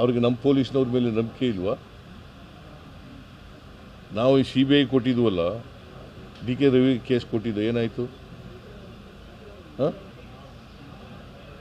ಅವ್ರಿಗೆ ನಮ್ಮ ಪೊಲೀಸ್ನವ್ರ ಮೇಲೆ ನಂಬಿಕೆ ಇಲ್ವಾ? ನಾವು ಈ ಸಿ ಬಿ ಐ ಕೊಟ್ಟಿದ್ವಲ್ಲ, ಡಿ ಕೆ ರವಿ ಕೇಸ್ ಕೊಟ್ಟಿದ್ದು, ಏನಾಯಿತು? ಹಾಂ?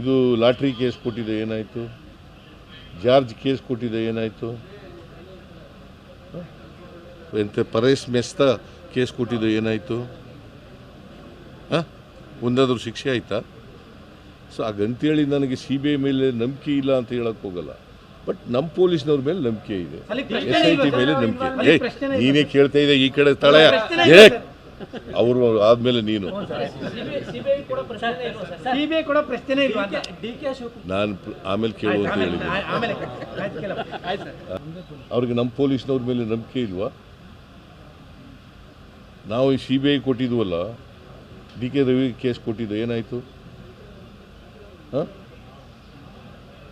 ಇದು ಲಾಟ್ರಿ ಕೇಸ್ ಕೊಟ್ಟಿದ್ದೆ, ಏನಾಯಿತು? ಜಾರ್ಜ್ ಕೇಸ್ ಕೊಟ್ಟಿದ್ದೆ, ಏನಾಯಿತು? ಎಂತ ಪರೇಶ್ ಮೆಸ್ತ ಕೇಸ್ ಕೊಟ್ಟಿದ್ದು, ಏನಾಯಿತು? ಹಾಂ? ಒಂದಾದರೂ ಶಿಕ್ಷೆ ಆಯಿತಾ? ಸೊ ಹಾಗಂತೇಳಿ ನನಗೆ ಸಿ ಬಿ ಐ ಮೇಲೆ ನಂಬಿಕೆ ಇಲ್ಲ ಅಂತ ಹೇಳಕ್ ಹೋಗಲ್ಲ. ಬಟ್ ನಮ್ಮ ಪೊಲೀಸ್ನವ್ರ ಮೇಲೆ ನಂಬಿಕೆ ಇದೆ. ಎಸ್ ಐ ಟಿ ಮೇಲೆ ನಂಬಿಕೆ ಏ ನೀನೇ ಕೇಳ್ತಾ ಇದೆ ಈ ಕಡೆ ತಳ ಏ ಅವರು ಆದ್ಮೇಲೆ ನೀನು. ನಾನು ಆಮೇಲೆ ಕೇಳು. ಅಂತ ಹೇಳಿದ್ದೆ ಅವ್ರಿಗೆ ನಮ್ಮ ಪೊಲೀಸ್ನವ್ರ ಮೇಲೆ ನಂಬಿಕೆ ಇಲ್ವಾ? ನಾವು ಈ ಸಿ ಬಿ ಐ ಕೊಟ್ಟಿದ್ವಲ್ಲ ಡಿ ಕೆ ರವಿ ಕೇಸ್ ಕೊಟ್ಟಿದ್ದು ಏನಾಯಿತು? ಹಾಂ?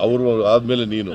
ಅವರು ಆದ್ಮೇಲೆ ನೀನು.